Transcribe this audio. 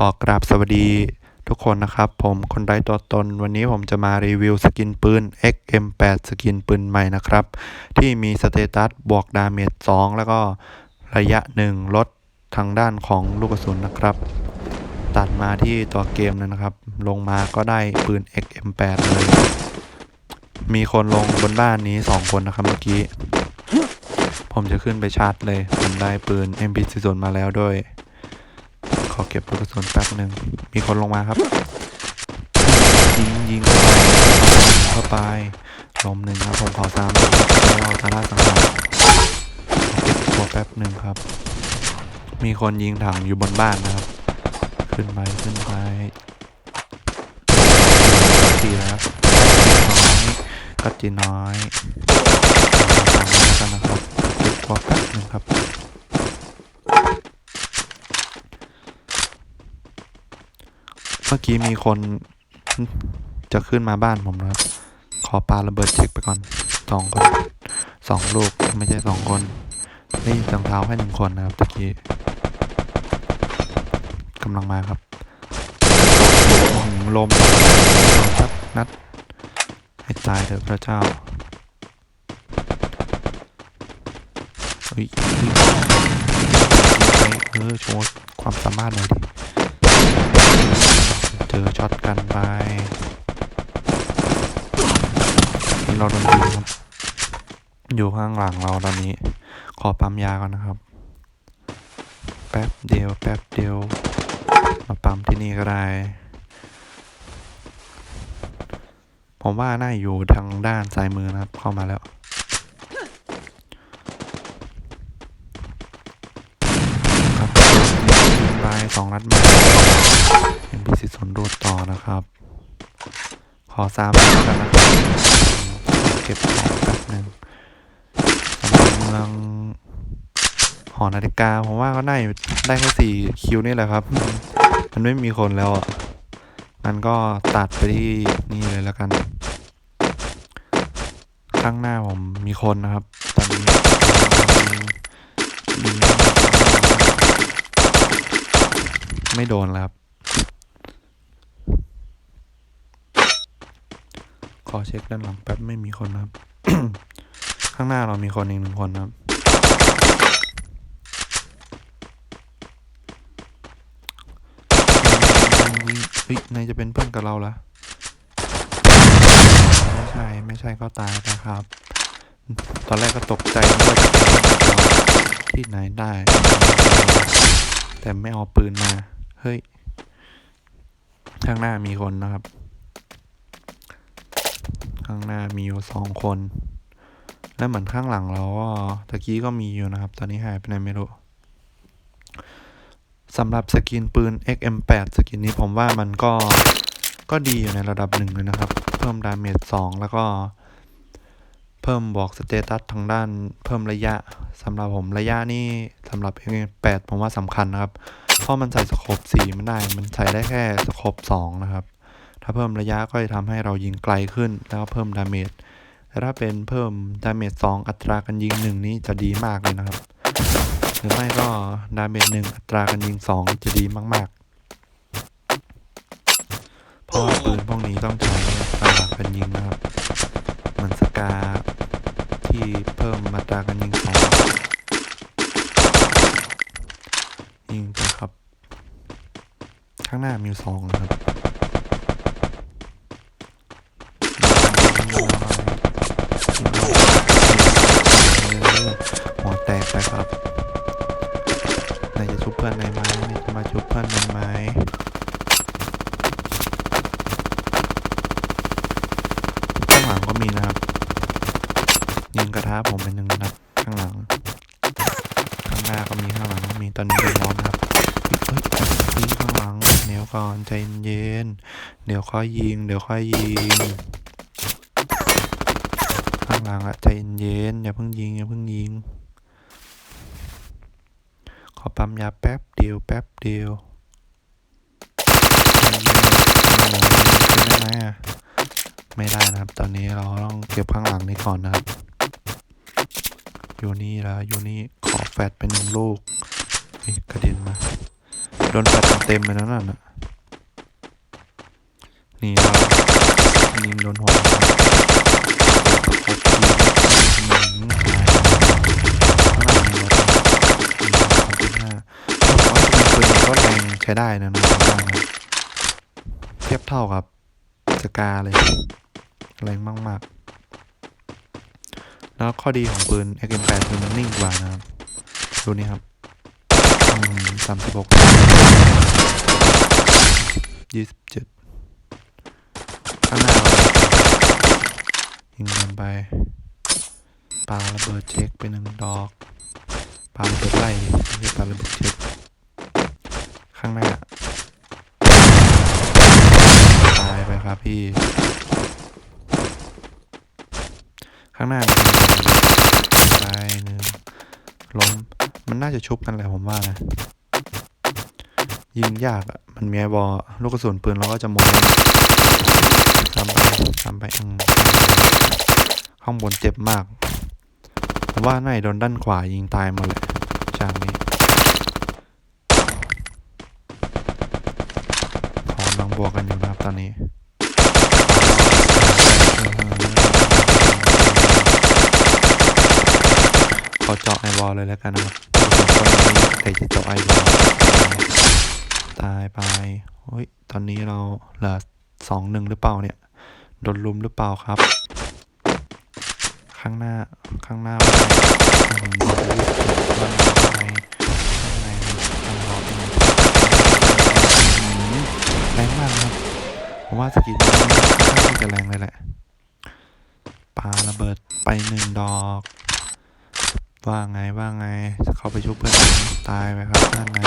ขอกราบสวัสดีทุกคนนะครับ ผมคนไร้ตัวตน วันนี้ผมจะมารีวิวสกินปืน XM8 สกินปืนใหม่นะครับ ที่มีสเตตัสบวกดาเมจ2 แล้วก็ระยะ 1 ลดทางด้านของลูกกระสุนนะครับ ตัดมาที่ตัวเกมเลยนะครับ ลงมาก็ได้ปืน XM8 เลย มีคนลงบนบ้านนี้ 2 คนนะครับเมื่อกี้ ผมจะขึ้นไปชาร์จเลย ผมได้ปืน MP40 มาแล้วด้วย อเก็บลูกกระสุนแป๊บหนึ่งมีคนลงมาครับ ยิงยิงเข้าไปเข้าไปลมหนึ่งครับผมขอซ้ำแล้วเราตาล่าสังหารเก็บตัวแป๊บหนึ่งครับ มีคนยิงถังอยู่บนบ้านนะครับ ขึ้นไปขึ้นไปตีแล้วกัดจีน้อยกัดจีน้อยแล้วกันนะครับเก็บตัวแป๊บหนึ่งครับ เมื่อกี้มีคนจะขึ้นมาบ้านผมนะครับ ขอปาระเบิดเช็คไปก่อนสองคนสองลูกไม่ใช่สองคนได้ยินเสียงเท้าแค่หนึ่งคนนะครับตะกี้กำลังมาครับลมครับนัด ให้ตายเถอะพระเจ้าเฮ้ยเฮ้ยเออโชว์ความสามารถหน่อยดิ เจอช็อตกันไปเราโดนยิงครับ อยู่ข้างหลังเราตอนนี้ ขอปั๊มยาก่อนนะครับ แป๊บเดียว แป๊บเดียว มาปั๊มที่นี่ก็ได้ ผมว่าน่าอยู่ทางด้านซ้ายมือนะครับ เข้ามาแล้วครับยิงไปสองนัดมา NPC ศู นย์รูดต่อนะครับ ขอสามแล้วกันนะครับ เก็บของแป๊บหนึ่งสำหรับเมืองหอนาฬิกาผมว่าก็ได้ได้แค่สี่คิวนี่แหละครับ มันไม่มีคนแล้วอะงั้นก็ตัดไปที่นี่เลยแล้วกันข้างหน้าผมมีคนนะครับ ตอนนี้ไม่โดนแล้วครับ ขอเช็คด้านหลังแป๊บไม่มีคนครับ ข้างหน้าเรามีคนอีกหนึ่งคนครับ เฮ้ยนายจะเป็นเพื่อนกับเราเหรอไม่ใช่ ไม่ใช่ก็ตายนะครับ ตอนแรกก็ตกใจว่าจะเป็นเพื่อนกับเราที่ไหนได้ แต่ไม่เอาปืนมา เฮ้ย ข้างหน้ามีคนนะครับ ข้างหน้ามีอยู่สองคน และเหมือนข้างหลังเราก็ตะกี้ก็มีอยู่นะครับ ตอนนี้หายไปไหนไม่รู้สำหรับสกินปืน XM8 สกินนี้ผมว่ามันก็ก็ดีอยู่ในระดับหนึ่งเลยนะครับ เพิ่มดาเมจ2แล้วก็ เพิ่มบอกสเตตัสทางด้านเพิ่มระยะสำหรับผมระยะนี่สำหรับ XM8 ผมว่าสำคัญนะครับ เพราะมันใส่สโคป4ไม่ได้ มันใช้ได้แค่สโคป2นะครับ ถ้าเพิ่มระยะก็จะทำให้เรายิงไกลขึ้น แล้วเพิ่มดาเมจแต่ถ้าเป็นเพิ่มดาเมจ2อัตราการยิง 1 นี้จะดีมากเลยนะครับ หรือไม่ก็ดาเมจ1อัตราการยิง 2 จะดีมากๆ เพราะว่าปืนพวกนี้ต้องใช้อัตราการยิงนะครับเหมือนสกาที่เพิ่มอัตราการยิง 2 ยิงไปครับ ข้างหน้ามีสองนะครับ หัวแตกไปครับนายจะชุบเพื่อนในไหมนายจะมาชุบเพื่อนในไหมข้างหลังก็มีนะครับ ยิงกระทะผมเป็นหนึ่งนัดข้างหลัง ข้างหน้าก็มีข้างหลังก็มีตอนนี้เดือดร้อนครับยิงข้างหลังเดี๋ยวก่อนใจเย็นเดี๋ยวค่อยยิง เดี๋ยวค่อยยิง ข้างหลังอะใจเย็นๆอย่าเพิ่งยิงอย่าเพิ่งยิง ขอปั๊มยาแป๊บเดียวแป๊บเดียวได้ไหมอะไม่ได้นะครับ ตอนนี้เราต้องเก็บข้างหลังนี้ก่อนนะครับ อยู่นี่แล้วอยู่นี่ขอแฟดเป็นหนึ่งลูกเฮ้กระเด็นมาโดนแฟดเต็มเลยนะนั่นน่ะนี่เรายิงโดนหัว ใช้ได้นะน้องๆว่านะเทียบเท่ากับสกาเลยแรงมาก ๆ แล้วข้อดีของปืน XM8 คือมันนิ่งกว่านะครับ ดูนี่ครับสามสิบหกยี่สิบเจ็ดข้างหน้ายิงมันไป ปาระเบิดเช็คไปหนึ่งดอกปาระเบิดไล่ไม่ใช่ปาระเบิดเช็คข้างหน้าตายไปครับพี่ ข้างหน้าตายหนึ่งล้มมันน่าจะชุบกันแหละผมว่านะ ยิงยากอะ มันมีไอ้บอลลูกกระสุนปืนเราก็จะหมดทำไปทำไปอืมข้างบนเจ็บมาก ผมว่าน่าจะโดนด้านขวายิงตายหมดเลยจากนี้ขอกำลังบวกกันอยู่นะครับตอนนี้ขอเจาะไอวอลเลยแล้วกันนะครับคนนี้ใครจะเจาะไอวอลตายไปเฮ้ยตอนนี้เราเหลือสองหนึ่งหรือเปล่าเนี่ยโดนลุมหรือเปล่าครับ ข้างหน้าข้างหน้าว่าไงอืมบอกว่าไงข้างในข้างนอกแรงมากนะครับผมว่าสกิลนี้ค่อนข้าจะแรงเลยแหละปาระเบิดไปหนึ่งดอก ว่าไงว่าไงจะเข้าไปชุบเพื่อนตายไปครับนั่นไง